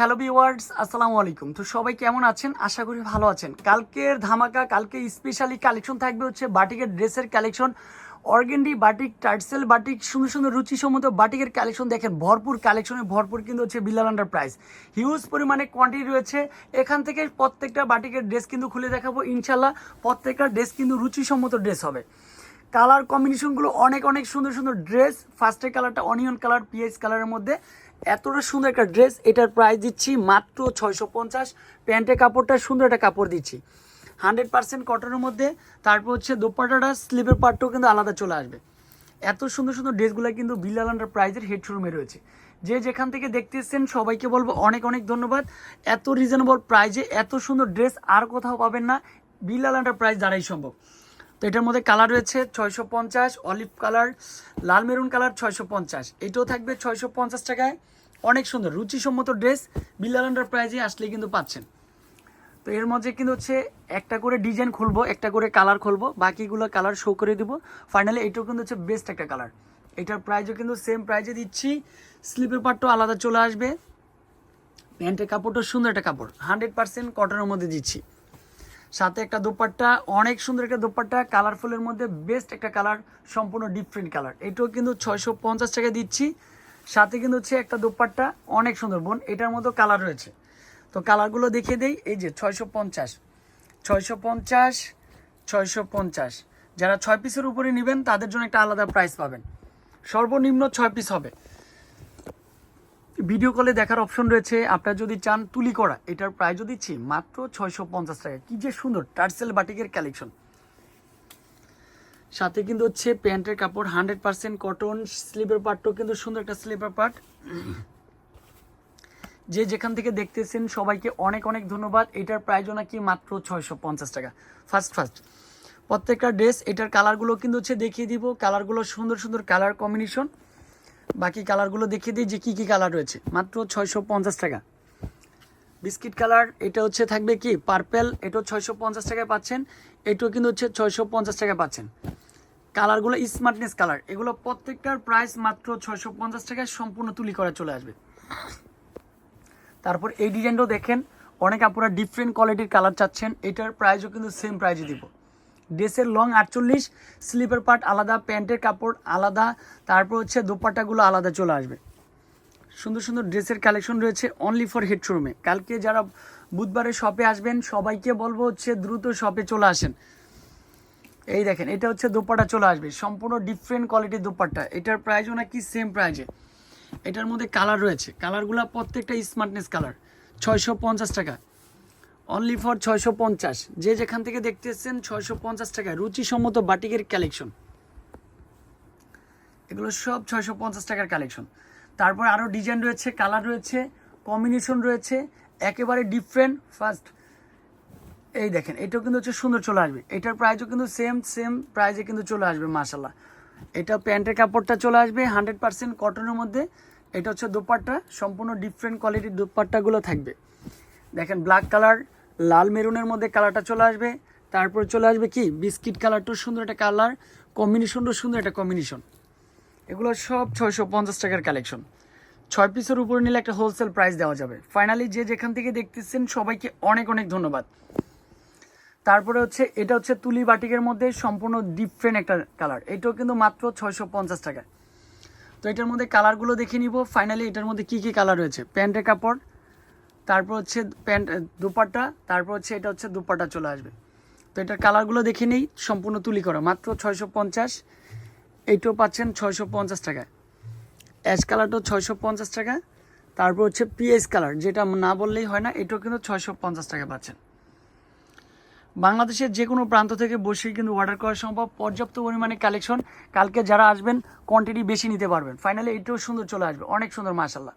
Hello viewers আসসালামু আলাইকুম। তো সবাই কেমন আছেন? আশা করি ভালো আছেন। কালকের ধামাকা, কালকে স্পেশালি কালেকশন থাকবে হচ্ছে বাটিকের ড্রেসের কালেকশন অর্গেন্ডি বাটিক, টার্সেল বাটিক, সুন্দর সুন্দর রুচিসম্মত বাটিকের কালেকশন দেখেন। ভরপুর কালেকশনে ভরপুর কিন্তু হচ্ছে বিল্লাল আন্ডার প্রাইস হিউজ পরিমাণে কোয়ান্টিটি রয়েছে। এখান থেকে প্রত্যেকটা বাটিকের ড্রেস কিন্তু খুলে দেখাবো ইনশাল্লাহ প্রত্যেকটা ড্রেস কিন্তু রুচিসম্মত ড্রেস হবে। কালার কম্বিনেশনগুলো অনেক অনেক সুন্দর সুন্দর ড্রেস। ফার্স্টের কালারটা অনিয়ন কালার পিএইচ কালারের মধ্যে। এতটা সুন্দর একটা ড্রেস। এটার প্রাইস দিচ্ছি মাত্র ছয়শো পঞ্চাশ। প্যান্টের কাপড়টা সুন্দর একটা কাপড় দিচ্ছি। হান্ড্রেড পার্সেন্ট কটনের মধ্যে। তারপর হচ্ছে দোপাটাটা স্লিপের পার্টটাও কিন্তু আলাদা চলে আসবে। এত সুন্দর সুন্দর ড্রেসগুলো কিন্তু বিল্লাল আন্ডার প্রাইজের হেড শোরুমে রয়েছে। যে যেখান থেকে দেখতেছেন, সবাইকে বলব অনেক অনেক ধন্যবাদ। এত রিজনেবল প্রাইজে এত সুন্দর ড্রেস আর কোথাও পাবেন না। বিল্লাল আন্ডার প্রাইস দ্বারাই সম্ভব। তো এটার মধ্যে কালার রয়েছে ছয়শো পঞ্চাশ অলিভ কালার লাল মেরুন কালার ছয়শো পঞ্চাশ। এটাও থাকবে ছয়শো পঞ্চাশ টাকায়। অনেক সুন্দর, রুচিসম্মত ড্রেস বিল্লাল আন্ডার প্রাইজে আসলে কিন্তু পাচ্ছেন। তো এর মধ্যে কিন্তু হচ্ছে একটা করে ডিজাইন খুলবো, একটা করে কালার খুলবো, বাকিগুলো কালার শো করে দিব। ফাইনালি এটাও কিন্তু হচ্ছে বেস্ট একটা কালার এটার প্রাইসও কিন্তু সেম প্রাইজে দিচ্ছি। স্লিপের পার্টও আলাদা চলে আসবে। প্যান্টের কাপড়টাও সুন্দর একটা কাপড়। হান্ড্রেড পার্সেন্ট কটনের মধ্যে দিচ্ছি। সাথে একটা দোপাট্টা, অনেক সুন্দর একটা দোপাট্টা, কালারফুলের মধ্যে বেস্ট একটা কালার, সম্পূর্ণ ডিফারেন্ট কালার। এটাও কিন্তু ছয়শো পঞ্চাশ টাকা দিচ্ছি। সাথে কিন্তু হচ্ছে একটা দোপাট্টা, অনেক সুন্দর বোন, এটার মতো কালার রয়েছে। তো কালারগুলো দেখিয়ে দেই, এই যে ছয়শো পঞ্চাশ ছয়শো পঞ্চাশ ছয়শো পঞ্চাশ। যারা ছয় পিসের উপরে নেবেন, তাদের জন্য একটা আলাদা প্রাইস পাবেন। সর্বনিম্ন ছয় পিস হবে। ভিডিও কলে দেখার অপশন রয়েছে। আপনার যদি চান তুলি করা, এটার প্রায় যদি দিচ্ছি মাত্র ছয়শো পঞ্চাশ টাকা। কি যে সুন্দর টার্সেল বাটিকের কালেকশন সাথে কিন্তু হচ্ছে প্যান্টের কাপড় হান্ড্রেড পার্সেন্ট কটন স্লিপের পার্টটাও কিন্তু সুন্দর একটা স্লিপের পার্ট যে যেখান থেকে দেখতেছেন, সবাইকে অনেক অনেক ধন্যবাদ। এটার প্রাইজও নাকি মাত্র ছয়শো পঞ্চাশ টাকা। ফার্স্ট ফার্স্ট প্রত্যেকটা ড্রেস এটার কালারগুলো কিন্তু হচ্ছে দেখিয়ে দিব। কালারগুলো সুন্দর সুন্দর কালার কম্বিনেশন বাকি কালারগুলো দেখিয়ে দিই যে কী কী কালার রয়েছে। মাত্র ছয়শো পঞ্চাশ টাকা। বিস্কিট কালার, এটা হচ্ছে থাকবে কি? পার্পেল, এটাও ছয়শো পঞ্চাশ টাকায় পাচ্ছেন, এটাও কিন্তু হচ্ছে ছয়শো পঞ্চাশ টাকায় পাচ্ছেন। কালারগুলো স্মার্টনেস কালার, এগুলো প্রত্যেকটার প্রাইস মাত্র ছয়শো পঞ্চাশ টাকায় সম্পূর্ণ তুলি করা চলে আসবে। তারপর এই ডিজাইনটাও দেখেন, অনেক আপুরা ডিফারেন্ট কোয়ালিটির কালার চাচ্ছেন, এটার প্রাইসও কিন্তু সেম প্রাইজে দিব। ড্রেসের লং আটচল্লিশ, স্লিপার পার্ট আলাদা, প্যান্টের কাপড় আলাদা, তারপর হচ্ছে দোপাট্টাগুলো আলাদা চলে আসবে। সুন্দর সুন্দর ড্রেসের কালেকশন রয়েছে অনলি ফর হেড শোরুমে কালকে যারা বুধবারে শপে আসবেন, সবাইকে বলব হচ্ছে দ্রুত শপে চলে আসেন। এই দেখেন, এটা হচ্ছে দোপাট্টা চলে আসবে। সম্পূর্ণ ডিফারেন্ট কোয়ালিটির দোপাট্টা। এটার প্রাইসও নাকি সেম প্রাইজে এটার মধ্যে কালার রয়েছে। কালারগুলো প্রত্যেকটা স্মার্টনেস কালার ছয়শো পঞ্চাশ টাকা। অনলি ফর ছয়শো পঞ্চাশ। যে যেখান থেকে দেখতে এসছেন, ছয়শো পঞ্চাশ টাকা রুচিসম্মত বাটিকের কালেকশন এগুলো সব ছয়শো পঞ্চাশ টাকার কালেকশন তারপর আরও ডিজাইন রয়েছে কালার রয়েছে কম্বিনেশন রয়েছে, একেবারে ডিফারেন্ট ফার্স্ট এই দেখেন, এটাও কিন্তু হচ্ছে সুন্দর চলে আসবে। এটার প্রাইসও কিন্তু সেম সেম প্রাইজে কিন্তু চলে আসবে মাসাল্লাহ এটা প্যান্টের কাপড়টা চলে আসবে হান্ড্রেড পার্সেন্ট কটনের মধ্যে। এটা হচ্ছে দোপাট্টা, সম্পূর্ণ ডিফারেন্ট কোয়ালিটির দোপাট্টাগুলো থাকবে। দেখেন ব্ল্যাক কালার লাল মেরুনের মধ্যে কালারটা চলে আসবে। তারপর চলে আসবে কি? বিস্কিট কালারটাও সুন্দর একটা কালার, কম্বিনেশনটাও সুন্দর একটা কম্বিনেশন। এগুলো সব ছয়শো পঞ্চাশ টাকার কালেকশন। ছয় পিসের উপরে নিলে একটা হোলসেল প্রাইস দেওয়া যাবে। ফাইনালি যে যেখান থেকে দেখতেছেন, সবাইকে অনেক অনেক ধন্যবাদ। তারপরে হচ্ছে, এটা হচ্ছে তুলি বাটিকের মধ্যে সম্পূর্ণ ডিফারেন্ট একটা কালার। এটাও কিন্তু মাত্র ছয়শো পঞ্চাশ টাকা তো এটার মধ্যে কালারগুলো দেখে নিব। ফাইনালি এটার মধ্যে কি কি কালার রয়েছে? প্যান্টের কাপড় তারপর হচ্ছে প্যান্ট দুপাট্টা, তারপর হচ্ছে এটা হচ্ছে দুপাট্টা চলে আসবে। তো এটার কালারগুলো দেখে নেই, সম্পূর্ণ তুলি করা। মাত্র ছয়শো পঞ্চাশ, এইটাও পাচ্ছেন ছয়শো পঞ্চাশ টাকা অ্যাশ কালারটাও ছয়শো পঞ্চাশ টাকা। তারপর হচ্ছে পিএস কালার, যেটা না বললেই হয় না, এটাও কিন্তু ছয়শো পঞ্চাশ টাকা পাচ্ছেন। বাংলাদেশের যে কোনো প্রান্ত থেকে বসেই কিন্তু অর্ডার করা সম্ভব। পর্যাপ্ত পরিমাণে কালেকশন কালকে যারা আসবেন কোয়ান্টিটি বেশি নিতে পারবেন। ফাইনালি এটাও সুন্দর চলে আসবে। অনেক সুন্দর মাশাল্লাহ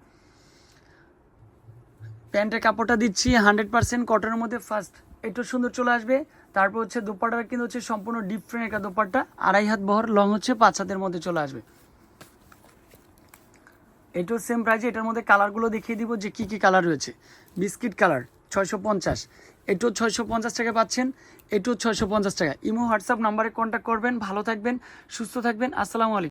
প্যান্টের কাপড়টা দিচ্ছি হান্ড্রেড পার্সেন্ট কটনের মধ্যে ফার্স্ট একটু সুন্দর চলে আসবে। তারপর হচ্ছে দোপাট্টাটা কিন্তু হচ্ছে সম্পূর্ণ ডিফারেন্ট একটা দোপাট্টা, আড়াই হাত বহর লং হচ্ছে পাঁচ হাতের মধ্যে চলে আসবে। এটাও সেম প্রাইজে এটার মধ্যে কালারগুলো দেখিয়ে দিব যে কী কী কালার রয়েছে। বিস্কিট কালার ছয়শো পঞ্চাশ। এটাও ছয়শো পঞ্চাশ টাকা পাচ্ছেন, এটাও ছয়শো পঞ্চাশ টাকা ইমো, হোয়াটসঅ্যাপ নাম্বারে কন্ট্যাক্ট করবেন, ভালো থাকবেন, সুস্থ থাকবেন, আসসালামু আলাইকুম।